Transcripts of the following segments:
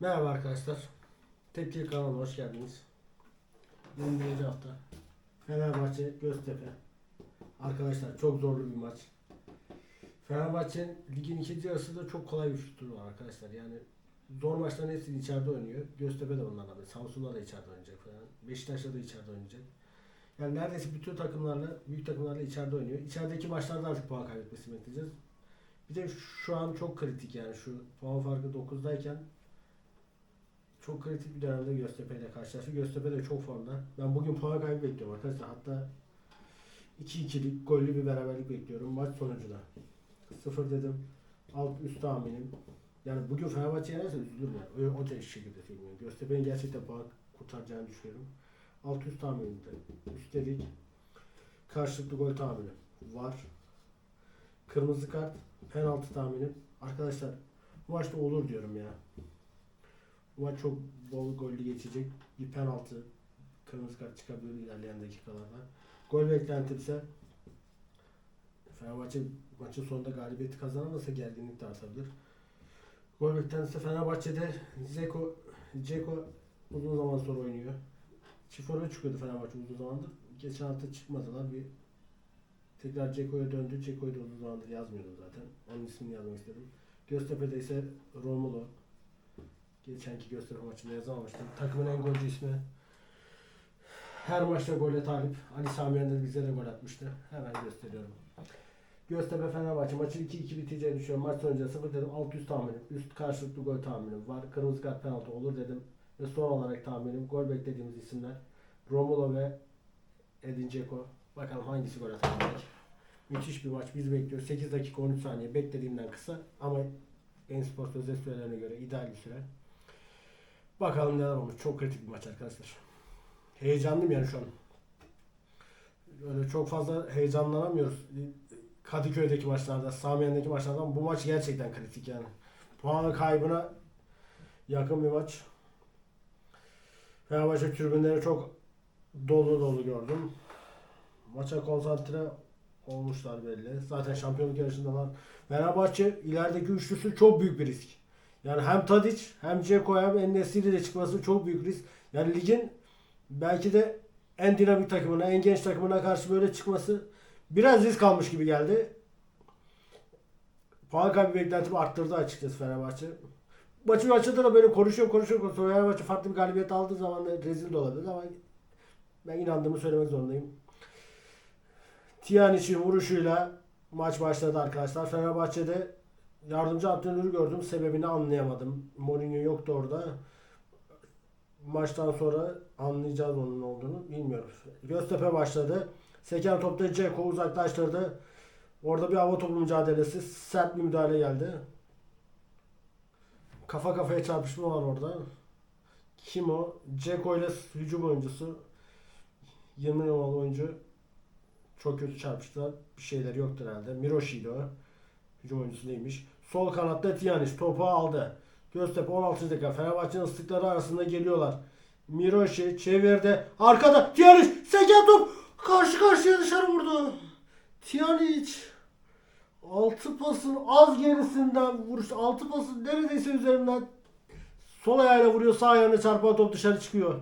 Merhaba arkadaşlar. Tepki kanalına hoş geldiniz. 21. hafta. Fenerbahçe Göztepe. Arkadaşlar çok zorlu bir maç. Fenerbahçe'nin ligin ikinci yarısında çok kolay bir fikstürü var arkadaşlar. Yani zor maçların hepsini içeride oynuyor. Göztepe de onlardan biri. Samsun'da da içeride oynayacak falan. Beşiktaş'ta da içeride oynayacak. Yani neredeyse bütün takımlarla, büyük takımlarla içeride oynuyor. İçerideki maçlarda artık puan kaybetmesini bekleyeceğiz. Bir de şu an çok kritik yani şu puan farkı 9'dayken çok kritik bir dönemde Göztepe ile karşılaştı. Göztepe de çok formda. Ben bugün puan kaybı bekliyorum arkadaşlar. Hatta 2-2'lik gollü bir beraberlik bekliyorum maç sonucunda. 0 dedim. Alt üst tahminim. Yani bugün Fenerbahçe yenerse üzülürüm yani. Öyle o da şekilde söylüyorum. Göztepe'nin gerçekten puan kurtaracağını düşünüyorum. Alt üst tahminimde. Üstelik karşılıklı gol tahmini var. Kırmızı kart, penaltı tahminim. Arkadaşlar bu maçta olur diyorum ya. Maç çok bol gollü geçecek. Bir penaltı, kırmızı kart çıkabilir ilerleyen dakikalarda. Gol beklentim ise Fenerbahçe maçın sonunda galibiyeti kazanamasa gerginlik de artabilir. Gol beklentisi Fenerbahçe'de Zeko, Ceko uzun zaman sonra oynuyor. Çift forvet çıkıyordu Fenerbahçe uzun zamandır. Geçen hafta çıkmadılar. Bir tekrar Ceko'ya döndü. Ceko'yu da uzun zamandır yazmıyordum zaten. Onun ismini yazmak istedim. Göztepe'de ise Romulo. Geçenki Göztepe maçında yazamamıştım. Takımın en golcü ismi. Her maçta gole talip. Ali Sami Yen'de bize de gol atmıştı. Hemen gösteriyorum. Göztepe Fenerbahçe maçı 2-2 biteceğini düşünüyorum. Maç sonucu 0 dedim. Alt üst tahminim. Üst karşılıklı gol tahminim var. Kırmızı kart penaltı olur dedim. Ve son olarak tahminim gol beklediğimiz isimler Romulo ve Edin Dzeko. Bakalım hangisi gol atacak. Müthiş bir maç bizi bekliyor. 8 dakika 13 saniye beklediğimden kısa ama en spor sözde sürelerine göre ideal bir süre. Bakalım neler olmuş. Çok kritik bir maç arkadaşlar. Heyecanlıyım yani şu an. Öyle çok fazla heyecanlanamıyoruz. Kadıköy'deki maçlarda, Samiyen'deki maçlardan bu maç gerçekten kritik yani. Puan kaybına yakın bir maç. Fenerbahçe tribünleri çok dolu dolu gördüm. Maça konsantre olmuşlar belli. Zaten şampiyonluk yarışındalar. Fenerbahçe ilerideki üçlüsü çok büyük bir risk. Yani hem Tadic hem Dzeko hem Enesiri de çıkması çok büyük risk. Yani ligin belki de en dinamik takımına, en genç takımına karşı böyle çıkması biraz risk almış gibi geldi. Puan kaybı beklentimi arttırdı açıkçası Fenerbahçe. Maçın açıldı da böyle konuşuyor konuşuyor konuşuyor. Fenerbahçe farklı bir galibiyet aldığı zaman rezil de olabilir ama ben inandığımı söylemek zorundayım. Tiyanic'in vuruşuyla maç başladı arkadaşlar. Fenerbahçe'de yardımcı antrenörü gördüm. Sebebini anlayamadım. Mourinho yoktu orada. Maçtan sonra anlayacağız onun olduğunu. Bilmiyorum. Göztepe başladı. Seken topta Ceko uzaklaştırdı. Orada bir hava topu mücadelesi. Sert bir müdahale geldi. Kafa kafaya çarpışma var orada. Kim o? Ceko ile hücum oyuncusu. 20 numaralı oyuncu. Çok kötü çarpıştılar. Bir şeyler yoktur herhalde. Miroshi'ydi o. Hücum oyuncusu neymiş? Sol kanatta Tiyaniş topu aldı. Göztepe 16. dakika. Fenerbahçe'nin ıslıkları arasında geliyorlar. Miroshi çevirdi. Arkada Tiyaniş. Seken top. Karşı karşıya dışarı vurdu. Tiyaniç. Altı pasın az gerisinden vuruş. Altı pasın neredeyse üzerinden sol ayağıyla vuruyor. Sağ ayağına çarpan top dışarı çıkıyor.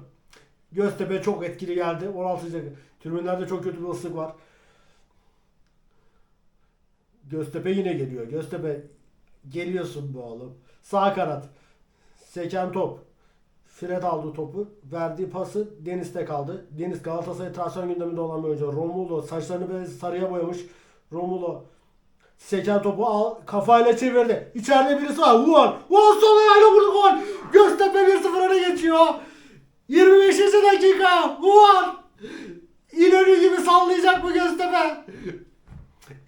Göztepe çok etkili geldi. 16. dakika. Tribünlerde çok kötü bir ıslık var. Göztepe yine geliyor. Göztepe geliyorsun bu oğlum. Sağ kanat. Seken top. Fred aldı topu. Verdiği pası Deniz'de kaldı. Deniz Galatasaray transfer gündeminde olan bir oyuncu. Romulo saçlarını böyle sarıya boyamış. Romulo seken topu al, kafayla çevirdi. İçeride birisi var. Vuan. Vuan sol ayağıyla vurdu gol. Göztepe 1-0 öne geçiyor. 25. dakika. Vuan. İnönü gibi sallayacak mı Göztepe?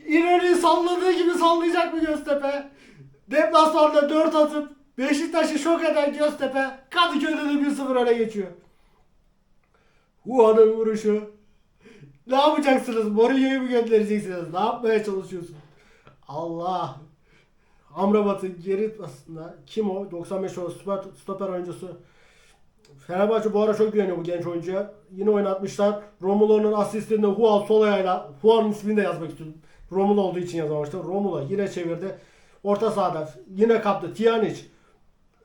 İnönü salladığı gibi sallayacak mı Göztepe? Deplasmanda 4 atıp Beşiktaş'ı şok eden Göztepe Kadıköy'de de 1-0 öne geçiyor. Huan'ın vuruşu. Ne yapacaksınız? Mourinho'yu mu göndereceksiniz? Ne yapmaya çalışıyorsun? Allah. Amrabat'ın geri aslında kim o? 95 o stoper, stoper oyuncusu. Fenerbahçe bu ara çok güveniyor bu genç oyuncuya. Yine oynatmışlar. Romulo'nun asistinde Huan sol ayağıyla. Huan'ın ismini de yazmak istiyorum. Romulo olduğu için yazamamıştım. Romulo yine çevirdi. Orta sahada yine kaptı. Tiyanic.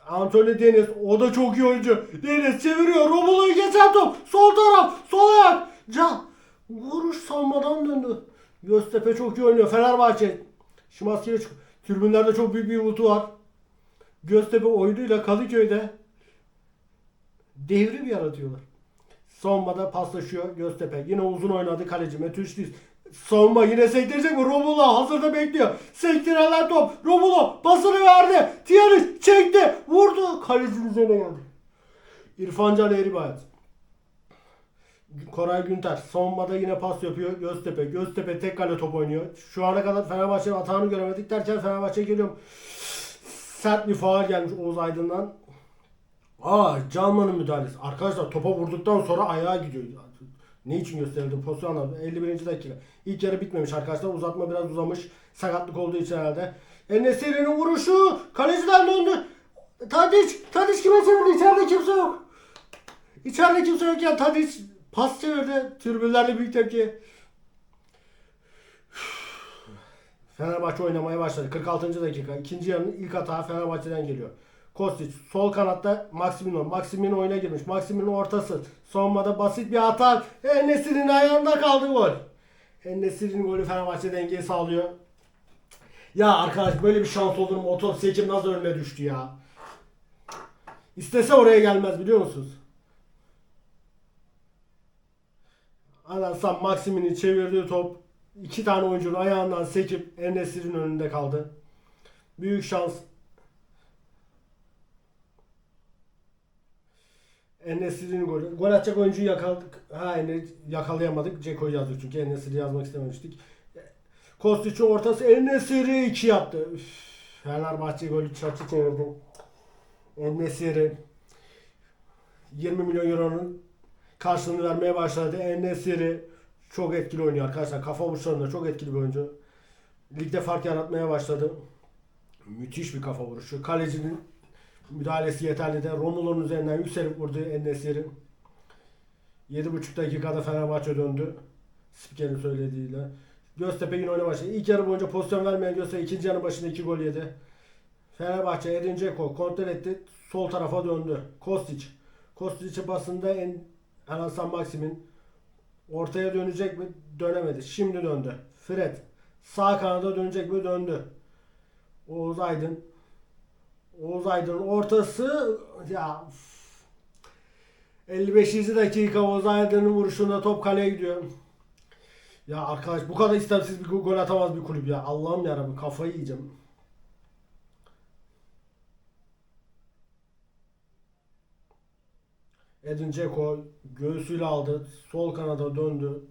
Anthony Deniz o da çok iyi oyuncu. Deniz çeviriyor. Romulo'yu geçen top. Sol taraf. Sol ayak. Can. Vuruş salmadan döndü. Göztepe çok iyi oynuyor. Fenerbahçe. Şimanski'ye çık. Tribünlerde çok büyük bir uğultu var. Göztepe oyunuyla Kadıköy'de devrim yaratıyorlar. Savunmada paslaşıyor Göztepe. Yine uzun oynadı kaleci Mete Üçlüz. Savunma yine sektirecek mi? Romulo hazırda bekliyor. Sektirilen top. Romulo pasını verdi. Tiyanic çekti. Vurdu. Kalecinin üzerine geldi. İrfan Can Eğribayat. Koray Günter savunmada yine pas yapıyor Göztepe. Göztepe tek kale top oynuyor. Şu ana kadar Fenerbahçe'nin atağını göremedik derken Fenerbahçe geliyor. Sert bir faal gelmiş Oğuz Aydın'dan. Aa Canman'ın müdahalesi. Arkadaşlar topa vurduktan sonra ayağa gidiyor. Ne için gösterildi pozisyon anladım. 51. dakika. İlk yarı bitmemiş arkadaşlar. Uzatma biraz uzamış. Sakatlık olduğu için herhalde. Enesiri'nin vuruşu. Kaleciden döndü. Tadiç. Tadiç kime çevirdi? İçeride kimse yok. İçeride kimse yok ya. Tadiç pas çevirdi. Tribünlerde büyük tepki. Fenerbahçe oynamaya başladı. 46. dakika. İkinci yarının ilk hata Fenerbahçe'den geliyor. Kostić sol kanatta Maximino. Maximino oyuna girmiş. Maximino ortası. Savunmada basit bir hata. Enesir'in ayağında kaldı gol. Enesir'in golü Fenerbahçe dengeyi sağlıyor. Ya arkadaş böyle bir şans olur mu? Otop seçim nasıl önüne düştü ya? İstese oraya gelmez biliyor musunuz? Anasam Maximini çevirdiği top iki tane oyuncunun ayağından sekip Enesir'in önünde kaldı. Büyük şans. Enesir'in golü. Gol atacak oyuncuyu yakaladık. Ha Enes yakalayamadık. Ceko'yu yazdık çünkü Enesir'i yazmak istememiştik. Kostiç'in ortası Enesir'i 2 yaptı. Üf, Fenerbahçe golü çatı çevirdi. Enesir'i 20 milyon euronun karşılığını vermeye başladı. Enesir'i çok etkili oynuyor arkadaşlar. Kafa vuruşlarında çok etkili bir oyuncu. Ligde fark yaratmaya başladı. Müthiş bir kafa vuruşu. Kalecinin müdahalesi yeterli de Romulo'nun üzerinden yükselip vurdu Enesir'in. 7,5 dakikada Fenerbahçe döndü. Spikerin söylediğiyle. Göztepe yine oyuna başladı. İlk yarı boyunca pozisyon vermeyen Göztepe ikinci yarı başında 2 gol yedi. Fenerbahçe Edin Dzeko kontrol etti. Sol tarafa döndü. Kostić. Kostić'in pasında en Hasan Maksim'in ortaya dönecek mi? Dönemedi. Şimdi döndü. Fred. Sağ kanada dönecek mi? Döndü. Oğuz Aydın. Oğuz Aydın'ın ortası ya üf. 55. dakika Oğuz Aydın'ın vuruşunda top kaleye gidiyor. Ya arkadaş bu kadar istemsiz bir gol atamaz bir kulüp ya. Allah'ım yarabbim kafayı yiyeceğim. Edin Dzeko göğsüyle aldı. Sol kanada döndü.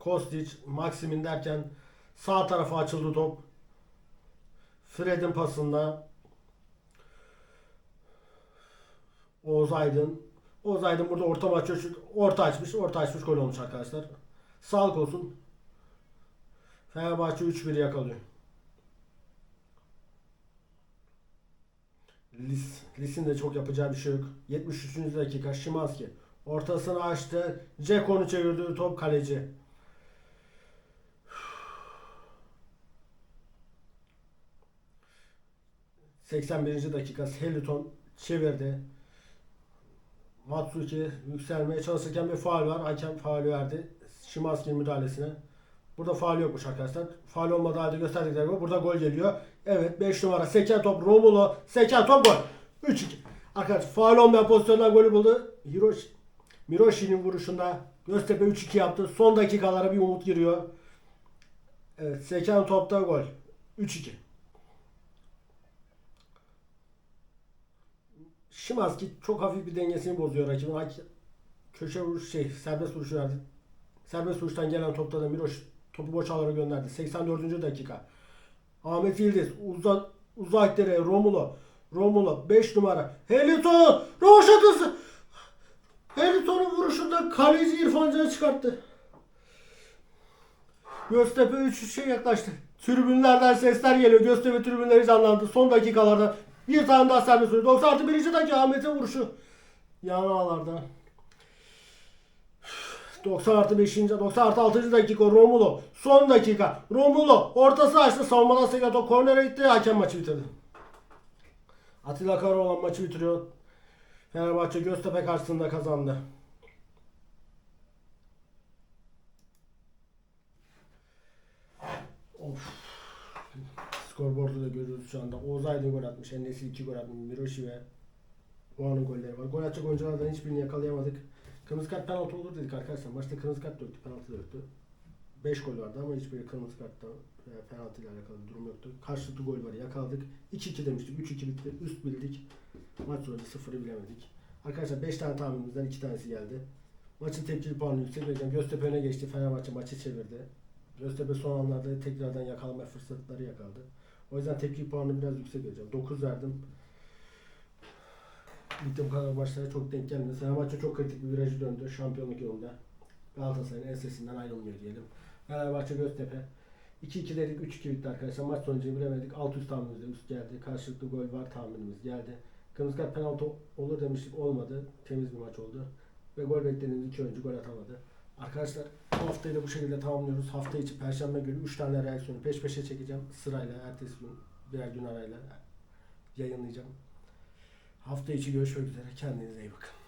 Kostić, Maximin derken sağ tarafa açıldı top. Fred'in pasında Oğuz Aydın. Oğuz Aydın burada orta maç orta açmış. Orta açmış gol olmuş arkadaşlar. Sağlık olsun. Fenerbahçe 3-1 yakalıyor. Lis, Lis'in de çok yapacağı bir şey yok. 73. dakika Şimanski. Ortasını açtı. Ceko'nu çevirdi. Top kaleci. ...81. dakika Heliton çevirdi. Matsuki yükselmeye çalışırken bir faul var. Hakem faul verdi. Şimanski'nin müdahalesine. Burada faul yokmuş arkadaşlar. Faul olmadığı halde gösterdikleri gibi burada gol geliyor. Evet 5 numara seken top Romulo. Seken top gol. 3-2. Arkadaşlar faul olmayan pozisyondan golü buldu. Hiroshi, Miroshi'nin vuruşunda Göztepe 3-2 yaptı. Son dakikalara bir umut giriyor. Evet seken topta gol. 3-2. Şimanski çok hafif bir dengesini bozuyor rakibin. Köşe vuruş şey serbest vuruş verdi. Serbest vuruştan gelen topta da Miroş topu boş alana gönderdi. 84. dakika. Ahmet Yıldız uzak uzak direğe Romulo. Romulo 5 numara. Heliton! Roşatısı! Heliton'un vuruşunda kaleci İrfan Can'ı çıkarttı. Göztepe 3 şey yaklaştı. Tribünlerden sesler geliyor. Göztepe tribünleri canlandı. Son dakikalarda bir tane daha serbest vuruş. 96. dakika Ahmet'in vuruşu. Yan ağlarda. 90 artı 5. 90 artı 6. dakika Romulo. Son dakika. Romulo ortası açtı. Savunmadan Segato kornere gitti. Hakem maçı bitirdi. Atilla Karaoğlan maçı bitiriyor. Fenerbahçe Göztepe karşısında kazandı. Of. Skorboardu da görüyoruz şu anda. Oğuz Aydın gol atmış. Enes'i 2 gol atmış. Miroşi ve Oğan'ın golleri var. Gol atacak oyunculardan hiçbirini yakalayamadık. Kırmızı kart penaltı olur dedik arkadaşlar. Maçta kırmızı kart yoktu, penaltı yoktu. 5 gol vardı ama hiçbir kırmızı kartla veya penaltı ile alakalı durum yoktu. Karşılıklı gol var yakaladık. 2-2 demiştik. 3-2 bitti. Üst bildik. Maç sonunda 0'ı bilemedik. Arkadaşlar 5 tane tahminimizden 2 tanesi geldi. Maçın tepkili puanı yüksek vereceğim. Göztepe öne geçti. Fenerbahçe maçı çevirdi. Göztepe son anlarda tekrardan yakalama fırsatları yakaladı. O yüzden tepki puanını biraz yüksek vereceğim. 9 verdim. Bu kadar maçlara çok denk gelmedi. Fenerbahçe çok kritik bir virajı döndü. Şampiyonluk yolunda. Galatasaray'ın ensesinden ayrılmıyor diyelim. Fenerbahçe Göztepe. 2-2 dedik 3-2 bitti arkadaşlar. Maç sonucunu bilemedik. Alt üst tahminimizde üst geldi. Karşılıklı gol var tahminimiz geldi. Kırmızı kart penaltı olur demiştik olmadı. Temiz bir maç oldu. Ve gol beklediğimiz iki oyuncu gol atamadı. Arkadaşlar bu haftayı da bu şekilde tamamlıyoruz. Hafta içi Perşembe günü 3 tane reaksiyonu peş peşe çekeceğim. Sırayla ertesi gün birer gün arayla yayınlayacağım. Hafta içi görüşmek üzere. Kendinize iyi bakın.